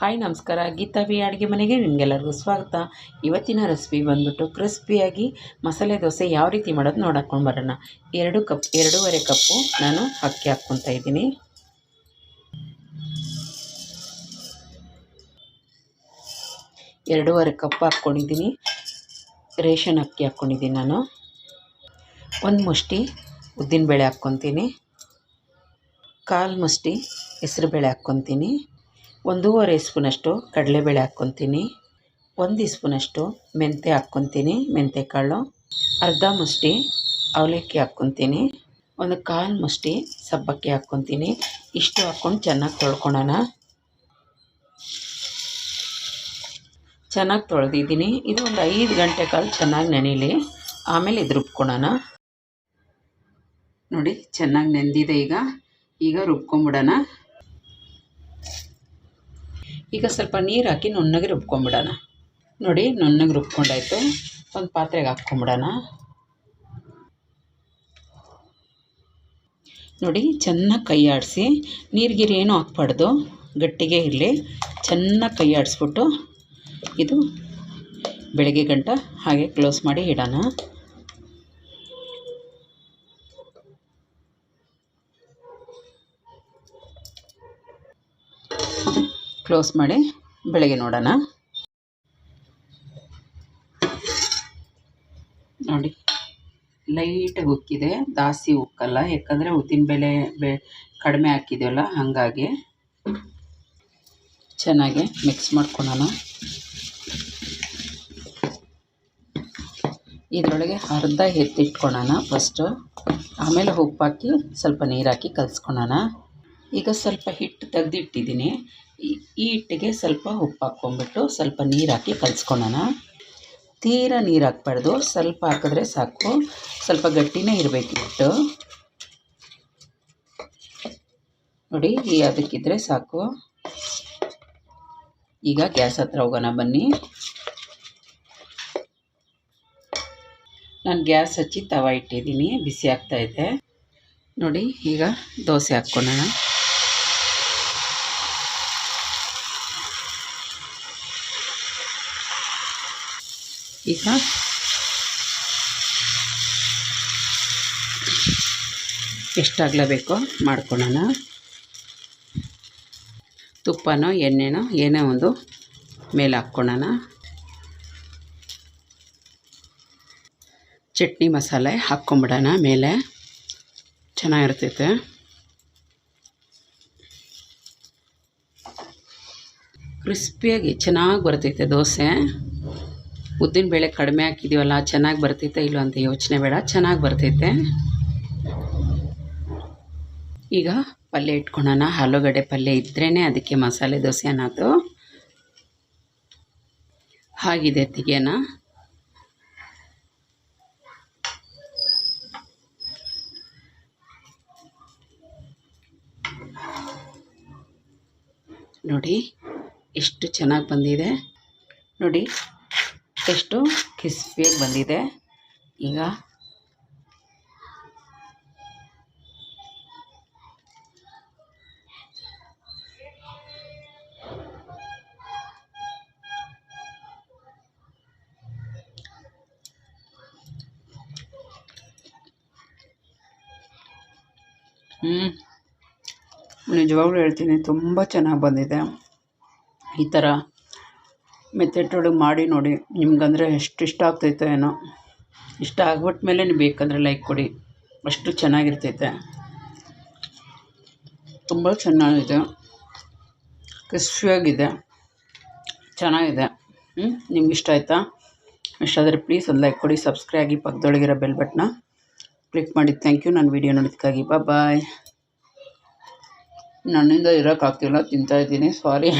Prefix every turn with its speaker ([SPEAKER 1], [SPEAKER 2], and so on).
[SPEAKER 1] Hi ನಮಸ್ಕಾರ, Geetha B ಅಡುಗೆ ಮನೆಗೆ ನಿಮಗೆಲ್ಲರಿಗೂ ಸ್ವಾಗತ. ಇವತ್ತಿನ ರೆಸಿಪಿ ಬಂದ್ಬಿಟ್ಟು ಕ್ರಿಸ್ಪಿಯಾಗಿ ಮಸಾಲೆ ದೋಸೆ ಯಾವ ರೀತಿ ಮಾಡೋದು ನೋಡಕ್ಕೊಂಡು ಬರೋಣ. ಎರಡು ಕಪ್, ಎರಡೂವರೆ ಕಪ್ಪು ನಾನು ಅಕ್ಕಿ ಹಾಕ್ಕೊತಾ ಇದ್ದೀನಿ. ಎರಡೂವರೆ ಕಪ್ ಹಾಕ್ಕೊಂಡಿದ್ದೀನಿ. ರೇಷನ್ ಅಕ್ಕಿ ಹಾಕ್ಕೊಂಡಿದ್ದೀನಿ ನಾನು. ಒಂದು ಮುಷ್ಟಿ ಉದ್ದಿನಬೇಳೆ ಹಾಕ್ಕೊತೀನಿ. ಕಾಲು ಮುಷ್ಟಿ, ಹೆಸ್ರುಬೇಳೆ ಹಾಕ್ಕೊತೀನಿ. ಒಂದೂವರೆ ಸ್ಪೂನಷ್ಟು ಕಡಲೆಬೇಳೆ ಹಾಕ್ಕೊತೀನಿ ಒಂದು ಸ್ಪೂನಷ್ಟು ಮೆಂತ್ಯ ಹಾಕ್ಕೊತೀನಿ ಮೆಂತ್ಯಕಾಳು, ಅರ್ಧ ಮುಷ್ಟಿ ಅವಲಕ್ಕಿ ಹಾಕ್ಕೊತೀನಿ ಒಂದು ಕಾಲು ಮುಷ್ಟಿ ಸಬ್ಬಕ್ಕಿ ಹಾಕ್ಕೊತೀನಿ ಇಷ್ಟು ಹಾಕ್ಕೊಂಡು ಚೆನ್ನಾಗಿ ತೊಳ್ಕೊಳೋಣ ಚೆನ್ನಾಗಿ ತೊಳೆದಿದ್ದೀನಿ. ಇದು ಒಂದು ಐದು ಗಂಟೆ ಕಾಲ ಚೆನ್ನಾಗಿ ನೆನೀಲಿ. ಆಮೇಲೆ ಇದು ರುಬ್ಕೊಳೋಣ ನೋಡಿ, ಚೆನ್ನಾಗಿ ನೆಂದಿದೆ ಈಗ. ಈಗ ರುಬ್ಕೊಂಬಿಡೋಣ. ಈಗ ಸ್ವಲ್ಪ ನೀರು ಹಾಕಿ ನುಣ್ಣಗೆ ರುಬ್ಕೊಂಬಿಡೋಣ. ನೋಡಿ, ನುಣ್ಣಗೆ ರುಬ್ಕೊಂಡಾಯಿತು. ಒಂದು ಪಾತ್ರೆಗೆ ಹಾಕ್ಕೊಂಬಿಡೋಣ. ನೋಡಿ, ಚೆನ್ನಾಗಿ ಕೈ ಆಡಿಸಿ. ನೀರ್ಗಿರಿ ಏನೂ ಹಾಕ್ಬಾರ್ದು. ಗಟ್ಟಿಗೆ ಇರಲಿ. ಚೆನ್ನಾಗಿ ಕೈ ಆಡಿಸ್ಬಿಟ್ಟು ಇದು ಬೆಳಗ್ಗೆ ಗಂಟ ಹಾಗೆ ಕ್ಲೋಸ್ ಮಾಡಿ ಇಡೋಣ. ಕ್ಲೋಸ್ ಮಾಡಿ, ಬೆಳಗ್ಗೆ ನೋಡೋಣ. ನೋಡಿ ಲೈಟಾಗಿ ಉಕ್ಕಿದೆ, ದಾಸಿ ಉಕ್ಕಲ್ಲ, ಯಾಕಂದರೆ ಉದ್ದಿನಬೇಳೆ ಬೆ, ಕಡಿಮೆ ಹಾಕಿದ್ದೀವಲ್ಲ ಹಾಗಾಗಿ ಚೆನ್ನಾಗಿ ಮಿಕ್ಸ್ ಮಾಡ್ಕೊಳೋಣ. ಇದರೊಳಗೆ ಅರ್ಧ ಎತ್ತಿಟ್ಕೊಳೋಣ ಫಸ್ಟು ಆಮೇಲೆ ಉಪ್ಪು ಹಾಕಿ ಸ್ವಲ್ಪ ನೀರು ಹಾಕಿ ಕಲಿಸ್ಕೊಳೋಣ. ಈಗ ಸ್ವಲ್ಪ ಹಿಟ್ಟು ತೆಗೆದಿಟ್ಟಿದ್ದೀನಿ. ಈ ಹಿಟ್ಟಿಗೆ ಸ್ವಲ್ಪ ಉಪ್ಪು ಹಾಕ್ಕೊಂಬಿಟ್ಟು ಸ್ವಲ್ಪ ನೀರು ಹಾಕಿ ಕಲಿಸ್ಕೊಳೋಣ. ತೀರ ನೀರು ಹಾಕ್ಬಾರ್ದು. ಸ್ವಲ್ಪ ಹಾಕಿದ್ರೆ ಸಾಕು. ಸ್ವಲ್ಪ ಗಟ್ಟಿನೇ ಇರಬೇಕು ಹಿಟ್ಟು. ನೋಡಿ, ಈ ಅದಕ್ಕಿದ್ರೆ ಸಾಕು. ಈಗ ಗ್ಯಾಸ್ ಹತ್ರ ಹೋಗೋಣ ಬನ್ನಿ. ನಾನು ಗ್ಯಾಸ್ ಹಚ್ಚಿ ತವ ಇಟ್ಟಿದ್ದೀನಿ. ಬಿಸಿ ಆಗ್ತಾಯಿದೆ ನೋಡಿ, ಈಗ ದೋಸೆ ಹಾಕ್ಕೊಳ್ಳೋಣ ಈಗ ಎಷ್ಟಾಗಲೇಬೇಕೋ? ಮಾಡ್ಕೊಳ್ಳೋಣ ತುಪ್ಪನೋ, ಎಣ್ಣೆನೋ, ಏನೇ ಒಂದು ಮೇಲೆ ಹಾಕ್ಕೊಳ್ಳೋಣ ಚಟ್ನಿ ಮಸಾಲೆ ಹಾಕ್ಕೊಂಬಿಡೋಣ ಮೇಲೆ. ಚೆನ್ನಾಗಿರ್ತೈತೆ. ಕ್ರಿಸ್ಪಿಯಾಗಿ ಚೆನ್ನಾಗಿ ಬರ್ತೈತೆ ದೋಸೆ. ಉದ್ದಿನಬೇಳೆ ಕಡಿಮೆ ಹಾಕಿದೀವಲ್ಲ, ಚೆನ್ನಾಗಿ ಬರ್ತೈತೆ ಇಲ್ಲೋ ಅಂತ ಯೋಚನೆ ಬೇಡ, ಚೆನ್ನಾಗಿ ಬರ್ತೈತೆ. ಈಗ ಪಲ್ಯ ಇಟ್ಕೊಳೋಣ. ಆಲೂಗಡ್ಡೆ ಪಲ್ಯ ಇದ್ರೇ ಅದಕ್ಕೆ ಮಸಾಲೆ ದೋಸೆ ಅನ್ನೋದು. ಹಾಗಿದೆ ತೆಗಿಯೋಣ. ನೋಡಿ, ಎಷ್ಟು ಚೆನ್ನಾಗಿ ಬಂದಿದೆ. ನೋಡಿ ಎಷ್ಟು ಕ್ರಿಸ್ಪಿಯಾಗಿ ಬಂದಿದೆ. ಈಗ ಹ್ಞೂ ನಿಜವಾಗ್ಲೂ ಹೇಳ್ತೀನಿ ತುಂಬ ಚೆನ್ನಾಗಿ ಬಂದಿದೆ. ಈ ಥರ ಮೆಥಡ್ ಮಾಡಿ ನೋಡಿ. ನಿಮ್ಗಂದರೆ ಎಷ್ಟು ಇಷ್ಟ ಆಗ್ತೈತೆ ಏನೋ. ಇಷ್ಟ ಆಗ್ಬಿಟ್ಟ ಮೇಲೆ ನೀವು ಬೇಕಂದರೆ ಲೈಕ್ ಕೊಡಿ. ಅಷ್ಟು ಚೆನ್ನಾಗಿರ್ತೈತೆ. ತುಂಬ ಚೆನ್ನಾಗಿದೆ. ಕ್ರಿಸ್ಪಿಯಾಗಿದೆ. ಚೆನ್ನಾಗಿದೆ. ಹ್ಞೂ ನಿಮ್ಗೆ ಇಷ್ಟ ಆಯಿತಾ? ಇಷ್ಟಾದರೆ ಪ್ಲೀಸ್ ಒಂದು ಲೈಕ್ ಕೊಡಿ. ಸಬ್ಸ್ಕ್ರೈಬ್ ಆಗಿ ಪಕ್ಕದೊಳಗಿರೋ ಬೆಲ್ ಬಟ್ನ ಕ್ಲಿಕ್ ಮಾಡಿ. Thank you. ನಾನು ವೀಡಿಯೋ ಬಾ ಬಾಯ್ ನನ್ನಿಂದ ಇರೋಕ್ಕಾಗ್ತಿಲ್ಲ. ತಿಂತಾಯಿದ್ದೀನಿ ಸಾರಿ.